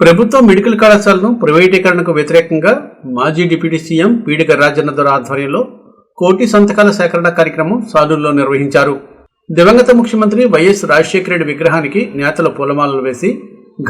ప్రభుత్వ మెడికల్ కళాశాలను ప్రైవేటీకరణకు వ్యతిరేకంగా మాజీ డిప్యూటీ సీఎం పీడిక రాజన్న దొర ఆధ్వర్యంలో కోటి సంతకాల సేకరణ కార్యక్రమం సాలూరులో నిర్వహించారు. దివంగత ముఖ్యమంత్రి వైఎస్ రాజశేఖర రెడ్డి విగ్రహానికి నేతలు పూలమాలలు వేసి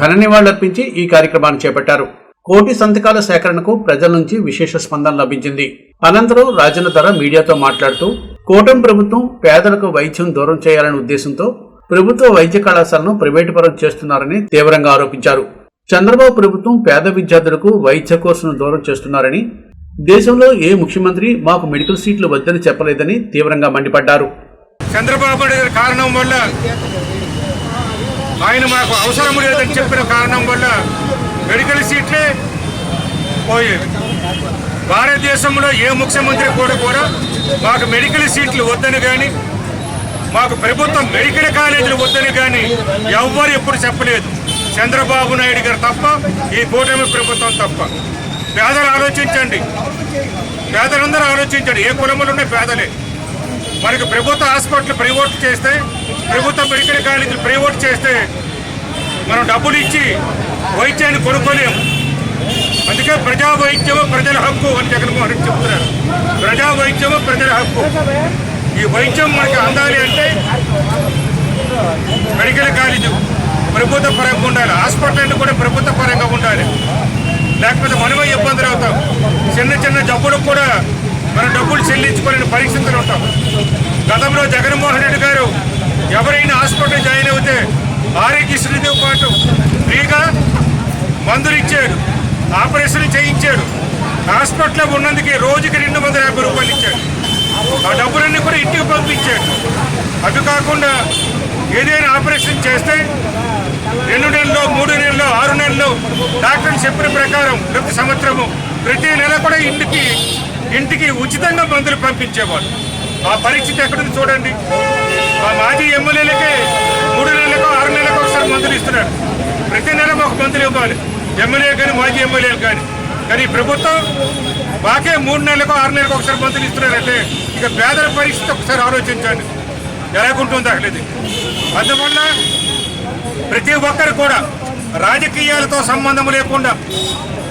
ఘన నివాళులర్పించి ఈ కార్యక్రమాన్ని చేపట్టారు. కోటి సంతకాల సేకరణకు ప్రజల నుంచి విశేష స్పందన లభించింది. అనంతరం రాజన్న ధర మీడియాతో మాట్లాడుతూ కూటమి ప్రభుత్వం పేదలకు వైద్యం దూరం చేయాలనే ఉద్దేశంతో ప్రభుత్వ వైద్య కళాశాలను ప్రైవేటుపరం చేస్తున్నారని తీవ్రంగా ఆరోపించారు. చంద్రబాబు ప్రభుత్వం పేద విద్యార్థులకు వైద్య కోర్సును దూరం చేస్తున్నారని దేశంలో ఏ ముఖ్యమంత్రి మాకు మెడికల్ సీట్లు వద్దని చెప్పలేదని తీవ్రంగా మండిపడ్డారు. చంద్రబాబు కారణం వల్ల ఆయన మాకు అవసరం లేదని చెప్పిన కారణం వల్ల మెడికల్ సీట్లే పోయేవి. భారతదేశంలో ఏ ముఖ్యమంత్రి కూడా కూడా మాకు మెడికల్ సీట్లు వద్దని కానీ మాకు ప్రభుత్వం మెడికల్ కాలేజీలు వద్దని కానీ ఎవ్వరు ఎప్పుడు చెప్పలేదు. చంద్రబాబు నాయుడు గారు తప్ప ఈ కూటమి ప్రభుత్వం తప్ప. పేదలు ఆలోచించండి. పేదలందరూ ఆలోచించండి. ఏ కులములు ఉన్నాయి పేదలే. మనకి ప్రభుత్వ హాస్పిటల్ ప్రైవేట్ చేస్తే ప్రభుత్వ మెడికల్ కాలేజీలు ప్రైవేట్ చేస్తే మనం డబ్బులు ఇచ్చి వైద్యాన్ని కొనుక్కోలేము. అందుకే ప్రజా వైద్యము ప్రజల హక్కు అని జగన్మోహన్ రెడ్డి చెప్తున్నారు. ప్రజా వైద్యము ప్రజల హక్కు. ఈ వైద్యం మనకి అందాలి అంటే మెడికల్ కాలేజీ. ప్రభుత్వ పరంగా ఉండాలి. హాస్పిటల్ కూడా ప్రభుత్వ పరంగా ఉండాలి. లేకపోతే మనమే ఇబ్బందులు అవుతాం. చిన్న చిన్న జబ్బులకు కూడా మనం డబ్బులు చెల్లించుకోలేని పరిస్థితులు ఉంటాం. గతంలో జగన్మోహన్ రెడ్డి గారు ఎవరైనా హాస్పిటల్ జాయిన్ అవుతే ఆరోగ్యశ్రీతో పాటు ఫ్రీగా మందులు ఇచ్చాడు ఆపరేషన్ చేయించాడు హాస్పిటల్లో ఉన్నందుకు రోజుకి రెండు వందల యాభై రూపాయలు ఇచ్చాడు ఆ డబ్బులన్నీ కూడా ఇంటికి పంపించాడు అవి కాకుండా ఏదైనా ఆపరేషన్ చేస్తే రెండు నెలలు మూడు నెలలు ఆరు నెలలు. డాక్టర్ చెప్పిన ప్రకారం ప్రతి సంవత్సరము ప్రతి నెల కూడా ఇంటికి ఇంటికి ఉచితంగా మందులు పంపించేవాడు ఆ పరిస్థితి ఎక్కడుంది చూడండి. ఆ మాజీ ఎమ్మెల్యేలకే మూడు నెలలకు ఆరు నెలలకు ఒకసారి మందులు ఇస్తున్నాడు ప్రతి నెల ఒక మందులు ఇవ్వాలి. ఎమ్మెల్యే కానీ మాజీ ఎమ్మెల్యేలు కానీ కానీ ప్రభుత్వం మాకే మూడు నెలలకు ఆరు నెలలకు ఒకసారి మందులు ఇస్తున్నారంటే ఇక పేదల పరిస్థితి ఒకసారి ఆలోచించండి. ఎలాగుంటుందో అసలు అందువల్ల ప్రతి ఒక్కరు కూడా రాజకీయాలతో సంబంధం లేకుండా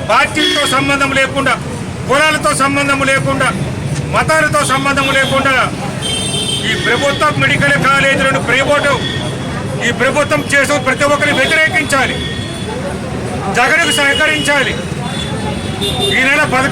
పార్టీలతో సంబంధం లేకుండా కులాలతో సంబంధం లేకుండా మతాలతో సంబంధం లేకుండా ఈ ప్రభుత్వ మెడికల్ కాలేజీలను ప్రైవేటు ఈ ప్రభుత్వం చేసిన ప్రతి ఒక్కరిని వ్యతిరేకించాలి జగన్కు సహకరించాలి. ఈ నెల పదకొండు